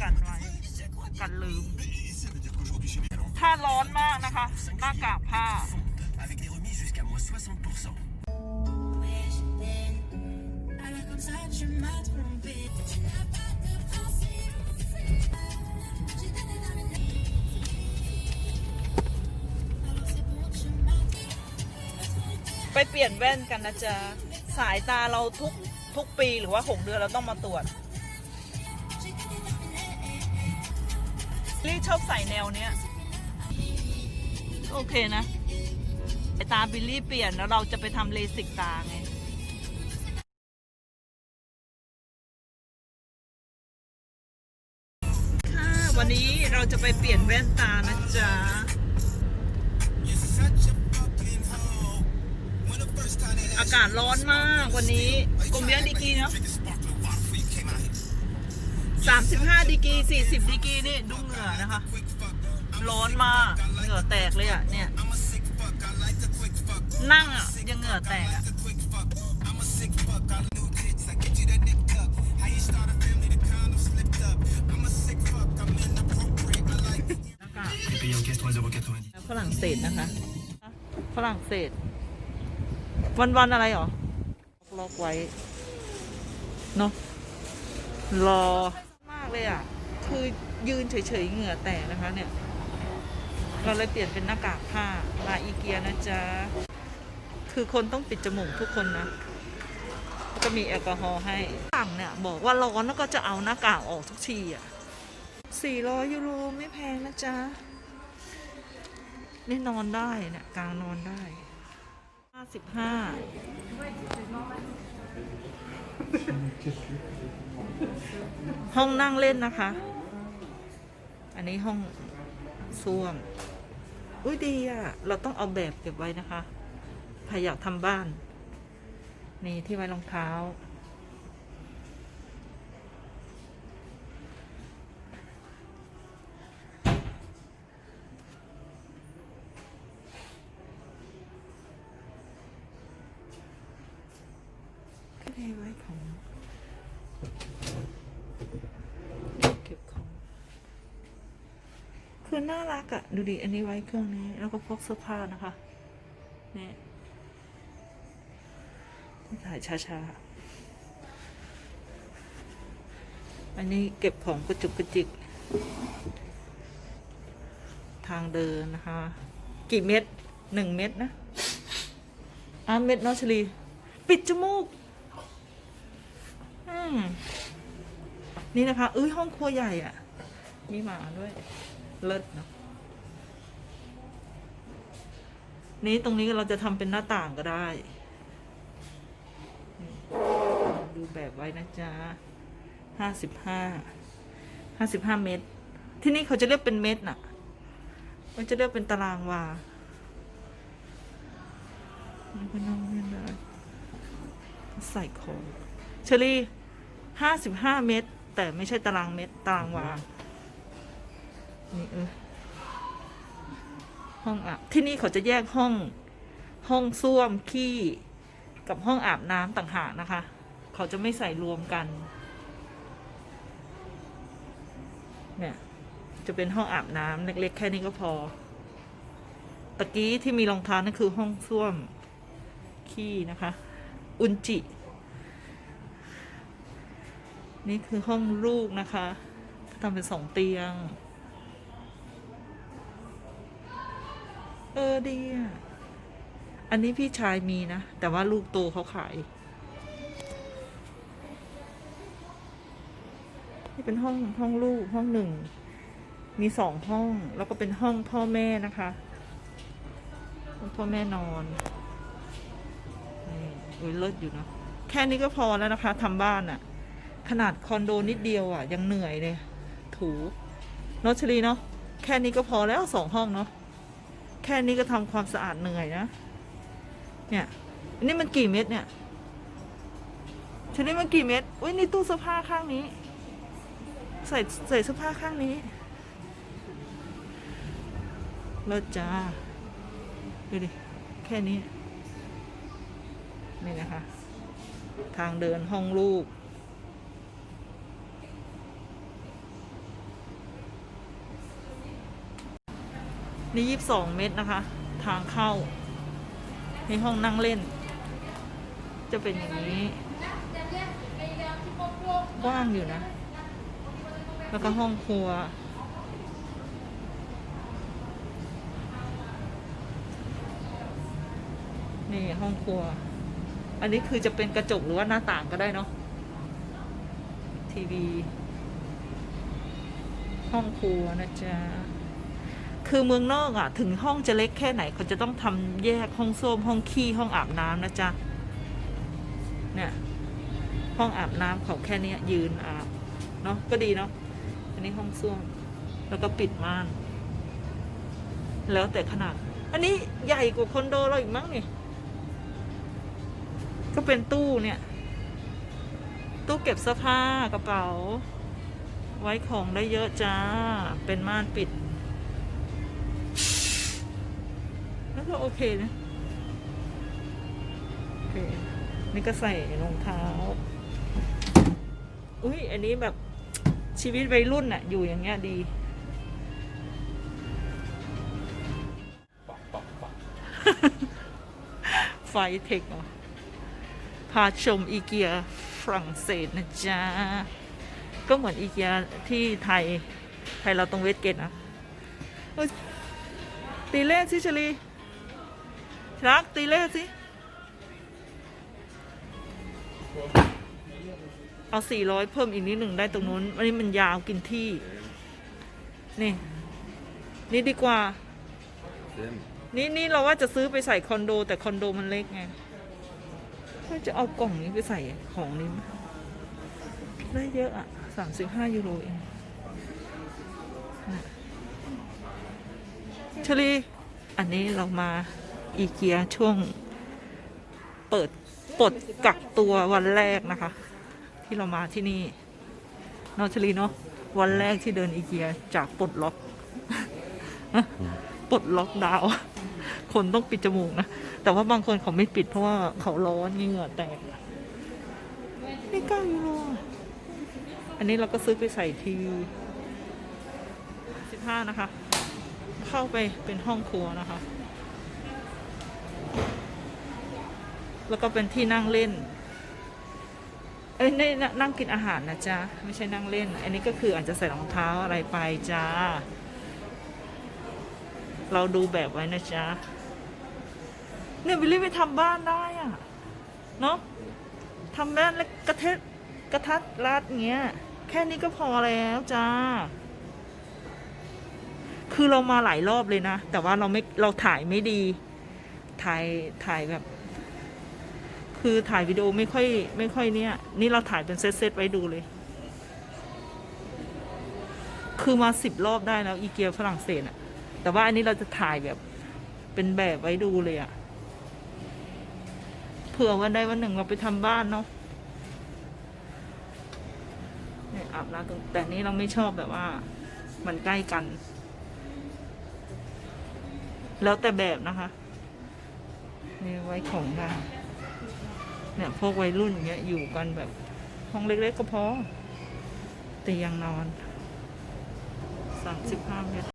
กันไว้ กันลืม ถ้าร้อนมากนะคะ หน้ากากผ้า ไปเปลี่ยนแว่นกันนะจ๊ะ สายตาเราทุกทุกปีหรือว่าหกเดือนเราต้องมาตรวจ ลี่ชอบใส่แนวเนี้ยโอเคนะสายตาบิลลี่เปลี่ยนแล้วเราจะไปทำเลสิกตาไงค่ะวันนี้เราจะไปเปลี่ยนแว่นตานะจ๊ะอากาศร้อนมากวันนี้กลมเบี้ยดีกีเนาะ สามสิบห้าดีกรีสี่สิบดีกรีนี่ดูเหงื่อนะคะ ร้อนมากเหงื่อแตกเลยอะเนี่ย นั่งอะยังเหงื่อแตกอะอากาศ J'ai payé en caisse 3,90€. ฝรั่งเศสนะคะ ฝรั่งเศส วันวันๆอะไรหรอ ล็อกไว้ เนาะรอมาก เลยอะ คือยืนเฉยๆเหงื่อแตกนะคะเนี่ย เราเลยเปลี่ยนเป็นหน้ากากผ้ามาอีเกียนะจ๊ะ คือคนต้องปิดจมูกทุกคนนะก็มีแอลกอฮอล์ให้สั่งเนี่ยบอกว่าร้อนแล้วก็จะเอาหน้ากากออกทุกทีอะสี่ร้อยยูโรไม่แพงนะจ๊ะ นี่นอนได้เนี่ยกลางนอนได้ห้าสิบห้า ห้องนั่งเล่นนะคะ อันนี้ห้องส้วม อุ้ยดีอะ่ะเราต้องเอาแบบเก็บไว้นะคะใครอยากทำบ้าน นี่ที่ไว้รองเท้า ก็ได้ไว้ของเก็บของ คือน่ารักอะ่ะดูดิอันนี้ไว้เครื่องนี้ แล้วก็พกเสื้อผ้านะคะเนี่ยถ่ายช้าๆ อันนี้เก็บของกระจุกกระจิก ทางเดินนะคะ กี่เม็ดหนึ่งเม็ดนะอะเม็ดนอชลี ปิดจมูก อืมนี่นะคะ เอ้ยห้องครัวใหญ่อะ่ะ มีหมาด้วย เลิศเนาะนี่ตรงนี้เราจะทำเป็นหน้าต่างก็ได้ดูแบบไว้นะจ๊ะห้าสิบห้า ห้าสิบห้าเมตร ที่นี่เขาจะเรียกเป็นเมตรน่ะมันจะเรียกเป็นตารางวาก็นั่งเล่นได้ใส่ของ เชอรี่ห้าสิบห้าเมตร แต่ไม่ใช่ตารางเมตร ตารางวา นี่เออห้องอาบที่นี่เขาจะแยกห้องห้องส้วมขี้กับห้องอาบน้ำต่างหากนะคะ เขาจะไม่ใส่รวมกัน เนี่ยจะเป็นห้องอาบน้ำเล็ก ๆ แค่นี้ก็พอ ตะกี้ที่มีรองเท้านั่นคือห้องส้วมขี้นะคะ อุนจิ นี่คือห้องลูกนะคะทำเป็นสองเตียง เออดีอะ อันนี้พี่ชายมีนะ แต่ว่าลูกโตเขาขาย นี่เป็นห้องห้องลูกห้องหนึ่ง มีสองห้องแล้วก็เป็นห้องพ่อแม่นะคะห้องพ่อแม่นอนนี่อุ้ยเลิศอยู่เนอะแค่นี้ก็พอแล้วนะคะทำบ้านอะขนาดคอนโดนิดเดียวอะยังเหนื่อยเลย ถูนชลีเนาะแค่นี้ก็พอแล้วสองห้องเนาะ แค่นี้ก็ทำความสะอาดเหนื่อยนะ เนี่ยอันนี้มันกี่เม็ดเนี่ยชนี้มันกี่เม็ดอุ้ยนี่ตู้เสื้อผ้าข้างนี้ ใส่ใส่เสื้อผ้าข้างนี้เลิศจ้าดูดิ แค่นี้ นี่นะคะ ทางเดินห้องลูก นี่ยี่สิบสองเมตรนะคะ ทางเข้าในห้องนั่งเล่น จะเป็นอย่างนี้ กว้างอยู่นะ แล้วก็ห้องครัว นี่ห้องครัว อันนี้คือจะเป็นกระจกหรือว่าหน้าต่างก็ได้เนาะทีวี ห้องครัวนะจ๊ะ คือเมืองนอกอะ่ะ ถึงห้องจะเล็กแค่ไหนเขาจะต้องทำแยกห้องส้วมห้องขี้ห้องอาบน้ำนะจ๊ะเนี่ยห้องอาบน้ำเขาแค่เนี้ยยืนอาบเนาะก็ดีเนาะอันนี้ห้องส้วมแล้วก็ปิดม่าน แล้วแต่ขนาด อันนี้ใหญ่กว่าคอนโดเราอีกมั้งนี่ก็เป็นตู้เนี่ย ตู้เก็บเสื้อผ้ากระเป๋า ไว้ของได้เยอะจ้า เป็นม่านปิด แล้วก็โอเคนะโอเคนี่ก็ใส่รองเท้า อุ้ยอันนี้แบบชีวิตวัยรุ่นอะอยู่อย่างเงี้ยดีไฟเทคเหรอพาชมอีเกียฝรั่งเศสนะจ๊ะ ก็เหมือนอีเกียที่ไทย ไทยเราตรงเวสเกตนะตีเลขสิชลี รักตีเลขสิเอาสี่ร้อยเพิ่มอีกนิดหนึ่งได้ตรงนู้นอันนี้มันยาวกินที่ นี่ นี่ดีกว่า นี่นี่เราว่าจะซื้อไปใส่คอนโด แต่คอนโดมันเล็กไงก็จะเอากล่องนี้ไปใส่ของนี้ได้เยอะอะสามสิบห้ายูโรเองชลี อันนี้เรามา อีเกียช่วงเปิดปลดกักตัววันแรกนะคะ ที่เรามาที่นี่นอชลีเนาะวันแรกที่เดินอีเกียจากปลดล็อกปลดล็อกดาว คนต้องปิดจมูกนะ แต่ว่าบางคนเขาไม่ปิดเพราะว่าเขาร้อนเหงื่อแตกนี่เก้ายูโรออันนี้เราก็ซื้อไปใส่ทีวีสิบห้านะคะ เข้าไปเป็นห้องครัวนะคะ แล้วก็เป็นที่นั่งเล่น เอ้ยนี่นั่งกินอาหารนะจ๊ะ ไม่ใช่นั่งเล่น อันนี้ก็คืออาจจะใส่รองเท้าอะไรไปจ้า เราดูแบบไว้นะจ๊ะ เนี่ยวิลลี่ไปทำบ้านได้อะเนาะทำบ้านเล็กกระเทะกระทัดรัดเงี้ย แค่นี้ก็พอแล้วจ้าคือเรามาหลายรอบเลยนะ แต่ว่าเราไม่เราถ่ายไม่ดี ถ่ายถ่ายแบบ คือถ่ายวิดีโอไม่ค่อยไม่ค่อยเนี่ย นี่เราถ่ายเป็นเซตๆไว้ดูเลย คือมาสิบรอบได้แล้วอีเกียฝรั่งเศสอะแต่ว่าอันนี้เราจะถ่ายแบบเป็นแบบไว้ดูเลยอะเผื่อวันใดวันหนึ่งเราไปทำบ้านเนาะเนี่ยอาบน้ำแต่นี้เราไม่ชอบแบบว่า มันใกล้กัน แล้วแต่แบบนะคะ นี่ไว้ของได้ เนี่ยพวกวัยรุ่นอย่างเงี้ยอยู่กันแบบห้องเล็กๆก็พอเตียงนอนสามสิบห้าเมตร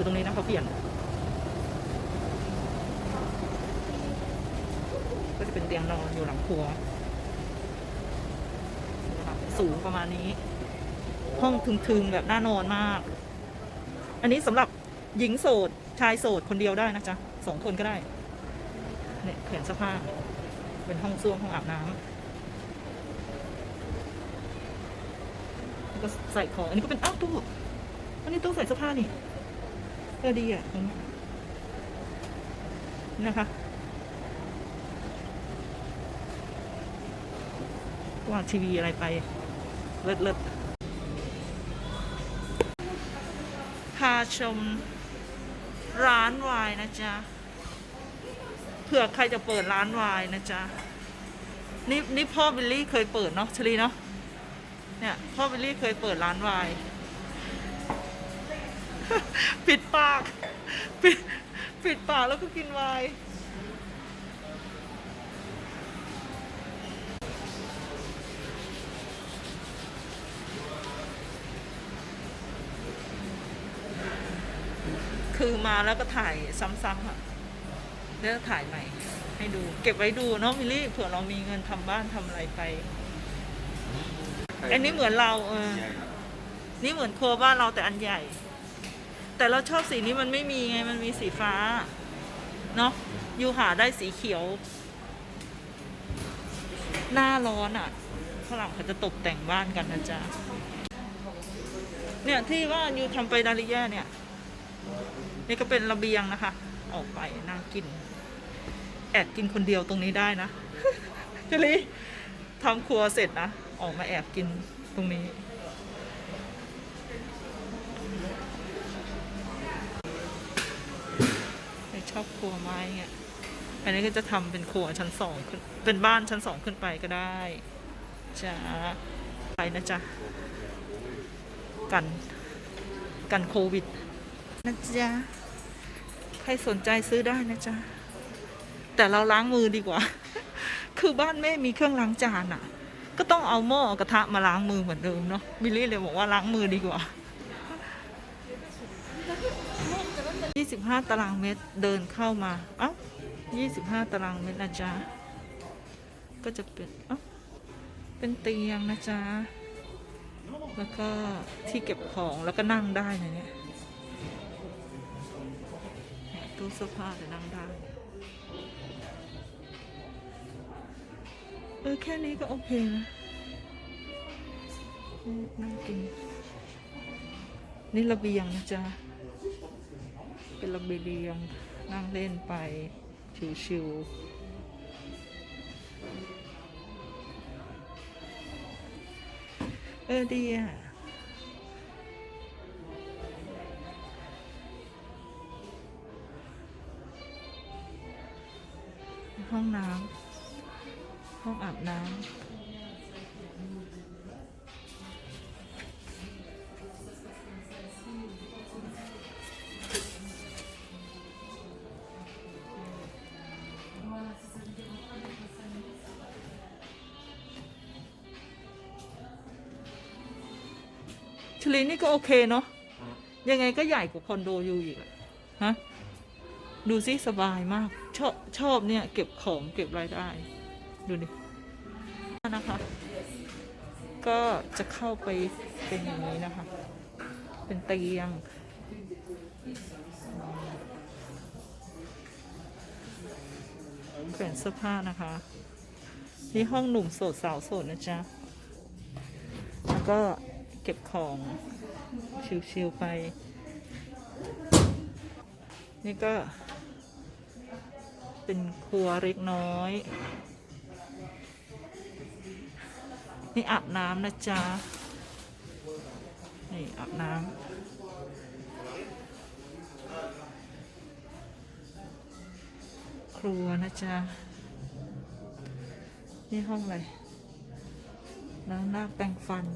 องครัวแต่ก่อนอยู่ตรงนี้นะเขาเปลี่ยน ก็จะเป็นเตียงนอนอยู่หลังครัวนะครับสูงประมาณนี้ ห้องทึงๆแบบน่านอนมาก อันนี้สำหรับหญิงโสด ชายโสดคนเดียวได้นะจ๊ะสองคนก็ได้เนี่ยเขียนเสื้อผ้าเป็นห้องส้วมห้องอาบน้ำแล้วก็ใส่ของอันนี้ก็เป็นอ้าวตู้อันนี้ตู้ใส่เสื้อผ้านี่ เออดีอะตรงนี้นี่นะคะวางทีวีอะไรไป เลิศเลิศพาชมร้านวายนะจ๊ะเผื่อใครจะเปิดร้านวายนะจ๊ะนี่นี่พ่อบิลลี่เคยเปิดเนาะชลีเนาะเนี่ยพ่อบิลลี่เคยเปิดร้านวาย ปิดปากปิดปิดปากแล้วก็กินไวน์คือมาแล้วก็ถ่ายซ้ำๆอะแล้วก็ถ่ายใหม่ ให้ดู เก็บไว้ดูเนาะมิลลี่เผื่อเรามีเงินทำบ้านทำอะไรไปอันนี้เหมือนเราเออนี่เหมือนครัวบ้านเราแต่อันใหญ่ แต่เราชอบสีนี้มันไม่มีไงมันมีสีฟ้า เนาะยูหาได้สีเขียว หน้าร้อนอะ่ะฝรั่งเขาจะตกแต่งบ้านกันนะจ๊ะ เนี่ยที่ว่ายูทำไปดาริยาเนี่ย นี่ก็เป็นระเบียงนะคะ ออกไปนั่งกิน แอบกินคนเดียวตรงนี้ได้นะเจลีทำครัวเสร็จนะ ออกมาแอบกินตรงนี้ ไม่ช อบครัวไม้เงี้ยอันนี้ก็จะทำเป็นครัวชั้นสองขึ้นเป็นบ้านชั้นสองขึ้นไปก็ได้จ้าไปนะจ๊ะกันกันโควิดนะจ๊ะใครสนใจซื้อได้นะจ๊ะแต่เราล้างมือดีกว่า คือบ้านแม่มีเครื่องล้างจานอะ่ะ ก็ต้องเอาหม้อกระทะมาล้างมือเหมือนเดิมเนาะบิลลี่เลยบอกว่าล้างมือดีกว่า 25 ตารางเมตรเดินเข้ามาเอ้า25 ตารางเมตรนะจ๊ะ ก็จะเป็นเอ้าเป็นเตียงนะจ๊ะ แล้วก็ที่เก็บของแล้วก็นั่งได้นะเนี่ยเนี่ยตู้เสื้อผ้าจะนั่งได้เออแค่นี้ก็โอเคนะนั่งกิน นี่ระเบียงนะจ๊ะ เป็นระเบียงนั่งเล่นไป ชิวๆเออดีอะ ชลีนี่ก็โอเคเนาะยังไงก็ใหญ่กว่าคอนโดอยู่อีกอะฮะดูสิสบายมาก ชอบชอบเนี่ย เก็บของเก็บรายได้ ดูดินะคะ ก็จะเข้าไปเป็นอย่างนี้นะคะ เป็นเตียงแขวนเสื้อผ้านะคะ นี่ห้องหนุ่มโสดสาวโสดนะจ๊ะ แล้วก็ เก็บของชิวๆไป นี่ก็ เป็นครัวเล็กน้อย นี่อาบน้ำนะจ๊ะ นี่อาบน้ำครัวนะจ๊ะ นี่ห้องอะไรล้างหน้าแปรงฟัน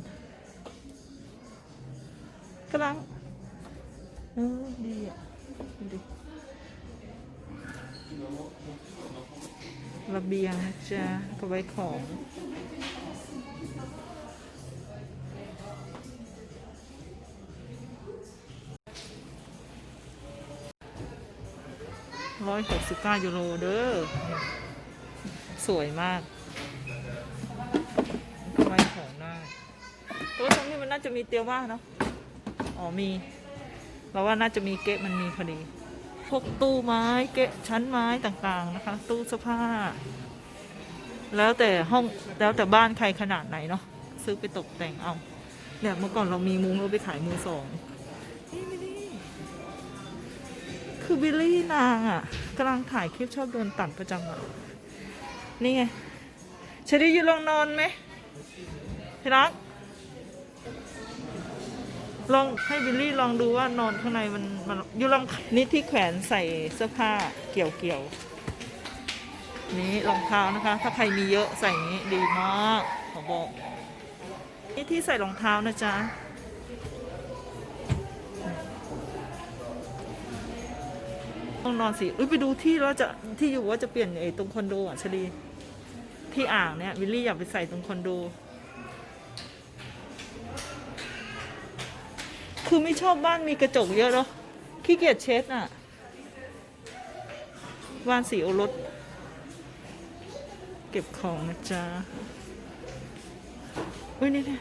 กำลังเออดีอะดูดิระเบียงนะจ๊ะก็ไว้ของร้อยหกสิบเก้ายูโรเด้อ สวยมากไว้ของได้แต่วตรงนี้มันน่าจะมีเตียวว่าเนาะ อ๋อมีเราว่าน่าจะมีเกะมันมีพอดี พวกตู้ไม้เกะชั้นไม้ต่างๆนะคะ ตู้เสื้อผ้า แล้วแต่ห้องแล้วแต่บ้านใครขนาดไหนเนาะซื้อไปตกแต่งเอาเนี่ยเมื่อก่อนเรามีมุ้งเราไปขายมือสองนี่บิลลี่คือบิลลี่นางอะ่ะกำลังถ่ายคลิปชอบโดนตัดประจำอะนี่ไงเชอรี่อยู่ลองนอนไหมพี่รัก ลองให้บิลลี่ลองดูว่านอนข้างในมันมันอยู่ลองนี่ที่แขวนใส่เสื้อผ้าเกี่ยวเกี่ยวนี่รองเท้านะคะ ถ้าใครมีเยอะใส่นี้ดีมากขอบอกนี่ที่ใส่รองเท้านะจ๊ะต้องนอนสิอุ้ยไปดูที่แล้วจะที่อยู่ว่าจะเปลี่ยนไอ้ตรงคอนโดอะชลีที่อ่างเนี่ยวิลลี่อยากไปใส่ตรงคอนโด คือไม่ชอบบ้านมีกระจกเยอะเนาะขี้เกียจเช็ดอะบ้านสีโอรสเก็บของนะจ๊ะอุ้ยนี่เนี่ย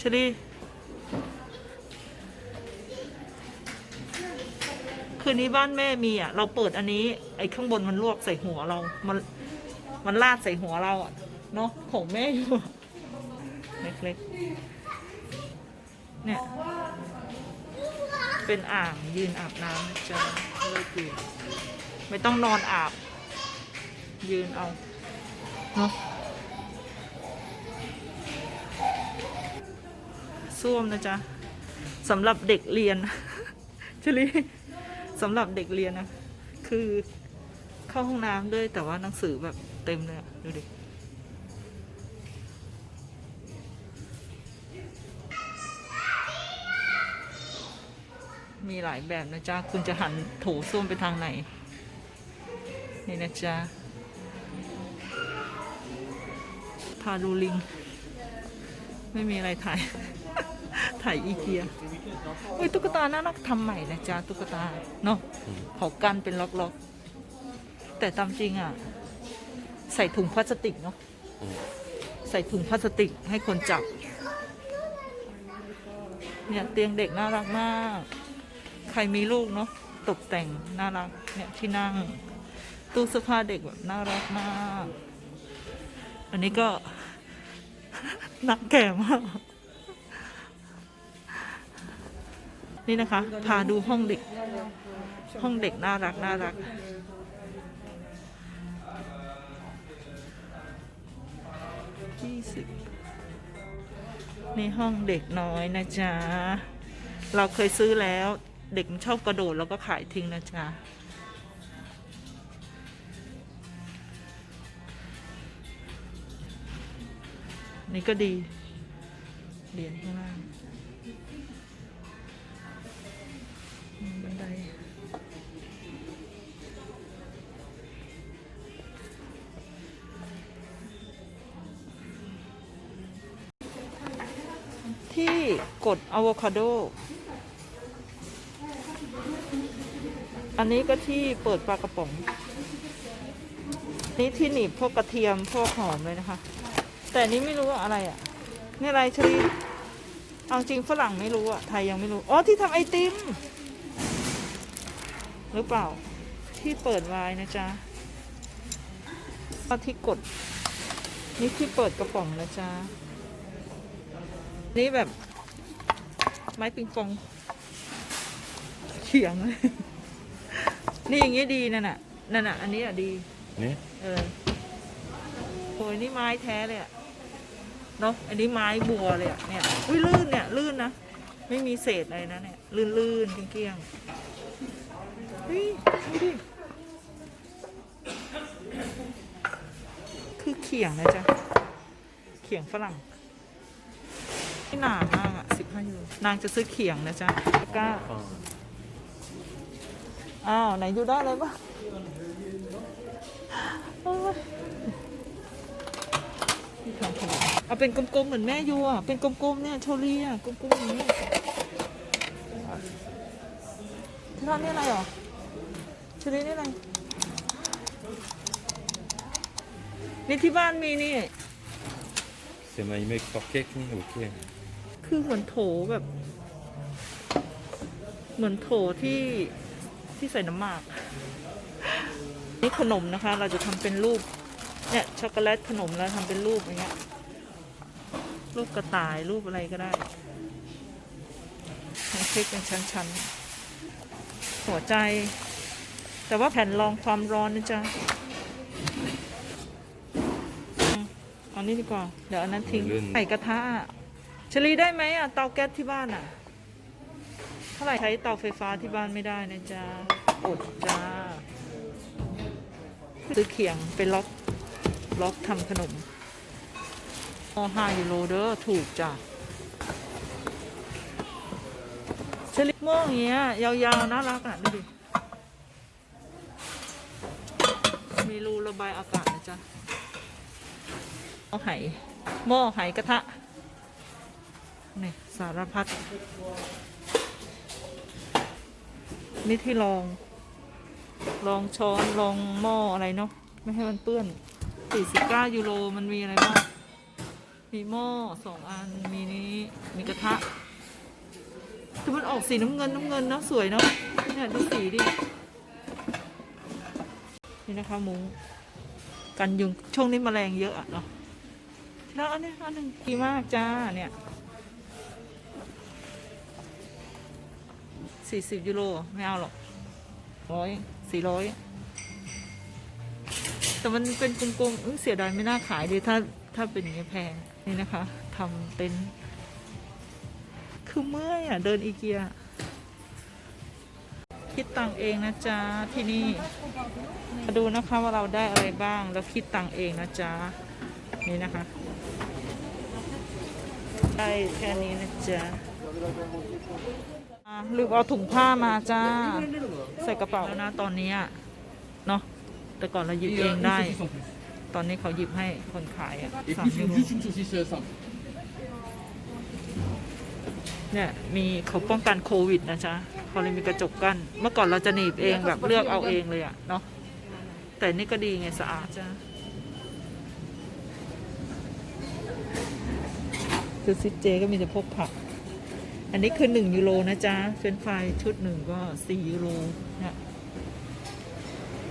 ชลีคืนนี้บ้านแม่มีอะ เราเปิดอันนี้ ไอ้ข้างบนมันลวกใส่หัวเรา มันมันลาดใส่หัวเราอะ เนาะของแม่อยู่ เล็กๆ เนี่ย เป็นอ่างยืนอาบน้ำนะจะเลิกอยู่ไม่ต้องนอนอาบ ยืนเอาเนาะส้วมนะจ๊ะสำหรับเด็กเรียนชลีสำหรับเด็กเรียนนะ คือเข้าห้องน้ำด้วยแต่ว่าหนังสือแบบเต็มเลยดูดิ มีหลายแบบนะจ๊ะ คุณจะหันโถส้วมไปทางไหน นี่นะจ๊ะพาดูลิง ไม่มีอะไรถ่าย ถ่ายอีเกียเฮ้ยตุ๊กตาน่ารักทำใหม่นะจ๊ะ ตุ๊กตา เนาะเขากันเป็นล็อกๆ แต่ตามจริงอะ ใส่ถุงพลาสติกเนาะใส่ถุงพลาสติกให้คนจับเนี่ยเตียงเด็กน่ารักมาก ใครมีลูกเนาะตกแต่งน่ารักเนี่ยที่นั่ง ตู้เสื้อผ้าเด็กแบบน่ารักมาก อันนี้ก็นักแก่มากนี่นะคะ พาดูห้องเด็ก ห้องเด็กน่ารักน่ารัก ยี่สิบนี่ห้องเด็กน้อยนะจ๊ะ เราเคยซื้อแล้ว เด็กมันชอบกระโดดแล้วก็ขายทิ้งนะจ๊ะนี่ก็ดี เหรียญข้างล่างบันไดที่กดอะโวคาโด อันนี้ก็ที่เปิดปลากระป๋อง นี่ที่หนีบพวกกระเทียมพวกหอมเลยนะคะ แต่นี้ไม่รู้ว่าอะไรอะ นี่อะไรชลีเอาจริงฝรั่งไม่รู้อะไทยยังไม่รู้ อ๋อที่ทำไอติม หรือเปล่า ที่เปิดไว้นะจ๊ะเอาที่กด นี่ที่เปิดกระป๋องนะจ๊ะ นี่แบบ ไม้ปิงปองเขียงเลย นี่อย่างงี้ดีนั่นน่ะนั่นน่ะ อันนี้อะดี นี่เออโอ้ยนี่ไม้แท้เลยอะเนาะอันนี้ไม้บัวเลยอะเนี่ยอุ้ยลื่นเนี่ยลื่นนะไม่มีเศษอะไรนะเนี่ยลื่นลื่นๆเกลี้ยงๆเฮ้ยดูดิคือเขียงนะจ๊ะเขียงฝรั่งนี่หนามากอะสิบห้ายูโรนางจะซื้อเขียงนะจ๊ะกล้าอ้าว ไหนดูได้เลยปะโอ้ยนี่ทำขนมเอาเป็นกลมๆเหมือนแม่ยูอะ เป็นกลมๆเนี่ยโชลีอะกลมๆอย่างนี้ที่ทำนี่อะไรหรอโชลีนี่อะไรนี่ที่บ้านมีนี่ C'est ma image for cake, ni ok. คือเหมือนโถแบบ เหมือนโถที่ ที่ใส่น้ำหมาก นี่ขนมนะคะ เราจะทำเป็นรูป เนี่ยช็อกโกแลตขนมแล้วทำเป็นรูปอย่างเงี้ย รูปกระต่ายรูปอะไรก็ได้ทำเค้กเป็นชั้นๆ หัวใจ แต่ว่าแผ่นรองความร้อนนะจ๊ะอืมเอันนี้ดีกว่า เดี๋ยวอันนั้นทิ้งลื่นใส่กระทะอะชลีได้ไหมอะเตาแก๊สที่บ้านอะ เท่าไหร่ใช้เตาไฟฟ้าที่บ้านไม่ได้นะจ๊ะอดจ้า ซื้อเขียงเป็นล็อกล็อกทำขนมอ๋อห้ายูโรเด้อถูกจ้ะชลิปม่งอย่างเงี้ย ยาวๆน่ารักอะ ดูดิ มีรูระบายอากาศนะจ๊ะหม้อไหหม้อไหกระทะ นี่ สารพัด นี่ที่รอง รองช้อนรองหม้ออะไรเนาะไม่ให้มันเปื้อน 49 ยูโรมันมีอะไรบ้างมีหม้อสองอันมีนี้มีกระทะคือมันออกสีน้ำเงินน้ำเงินเนาะสวยเนาะเนี่ยดูสีดินี่นะคะมุ้งกันยุงช่วงนี้แมลงเยอะอะเนาะแล้วอันนี้อันหนึ่งดีมากจ้าเนี่ย สี่สิบยูโรไม่เอาหรอกร้อยสี่ร้อยแต่มันเป็นกลมๆเสียดายไม่น่าขายดีถ้าถ้าเป็นอย่างนี้แพงนี่นะคะทำเต็นท์คือเมื่อยอะ เดินอีเกีย คิดตังเองนะจ๊ะ ที่นี่ มาดูนะคะว่าเราได้อะไรบ้างแล้วคิดตังเองนะจ๊ะ นี่นะคะ ได้แค่นี้นะจ๊ะ ลืมเอาถุงผ้ามาจ้า ใส่กระเป๋าแล้วนะตอนนี้เนาะแต่ก่อนเราหยิบเองได้ ตอนนี้เขาหยิบให้คนขายอะสามยูโรเนี่ยมีเขาป้องกันโควิดนะจ๊ะเขาเลยมีกระจกกั้นเมื่อก่อนเราจะหนีบเองแบบเลือกเอาเองเลยอะเนาะแต่นี่ก็ดีไงสะอาดจ้ะคือซิเจก็มีแต่พวกผัก อันนี้คือหนึ่งยูโรนะจ๊ะเฟรนฟรายชุดหนึ่งก็สี่ยูโรเนี่ย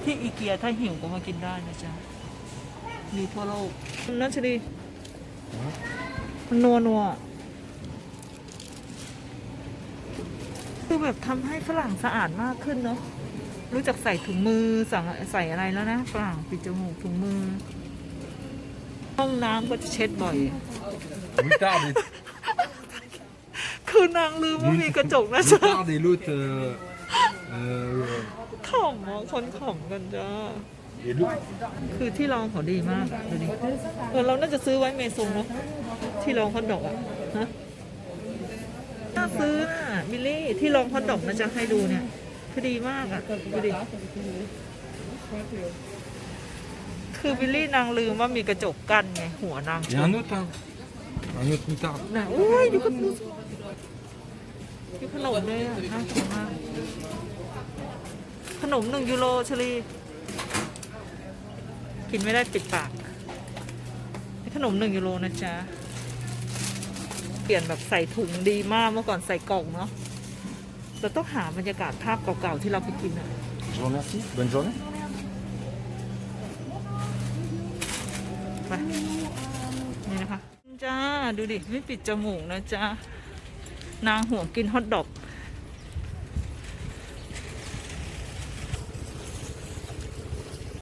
ที่อีเกียถ้าหิวก็มากินได้นะจ๊ะ มีทั่วโลกนั่นชดีมันนัวนัวคือแบบทำให้ฝรั่งสะอาดมากขึ้นเนาะรู้จักใส่ถุงมือสั่งใส่อะไรแล้วนะฝรั่งปิดจมูกถุงมือ ห้องน้ำก็จะเช็ดบ่อย Moutarde et, คือนางลืมว่ามีกระจกนะจ๊ะ moutarde et l'autre. euh, euh, ขำอะคนขำกันจ้า et l'autre. คือที่รองเขาดีมากอะดูดิเออเราน่าจะซื้อไว้เมซงเนาะที่รองฮอตดอกอะฮะน่าซื้อน่ะบิลลี่ที่รองฮอตดอกนะจะให้ดูเนี่ยคือดีมากอะดูดิคือบิลลี่นางลืมว่ามีกระจกกั้นไงหัวนาง Et un autre, hein. Un autre moutarde. น่ะโอ้ยดูกันดูสิ ดูขนมเลยอะน่ากินมากขนมหนึ่งยูโรชลีกินไม่ได้ปิดปากนี่ขนมหนึ่งยูโรนะจ๊ะ เปลี่ยนแบบใส่ถุงดีมากเมื่อก่อนใส่กล่องเนาะเราต้องหาบรรยากาศภาพเก่าๆที่เราไปกินอะ Je vous remercie. Bonne journée. ไปนี่นะคะจ้า ดูดิ ไม่ปิดจมูกนะจ๊ะ นางห่วงกินฮอทดอก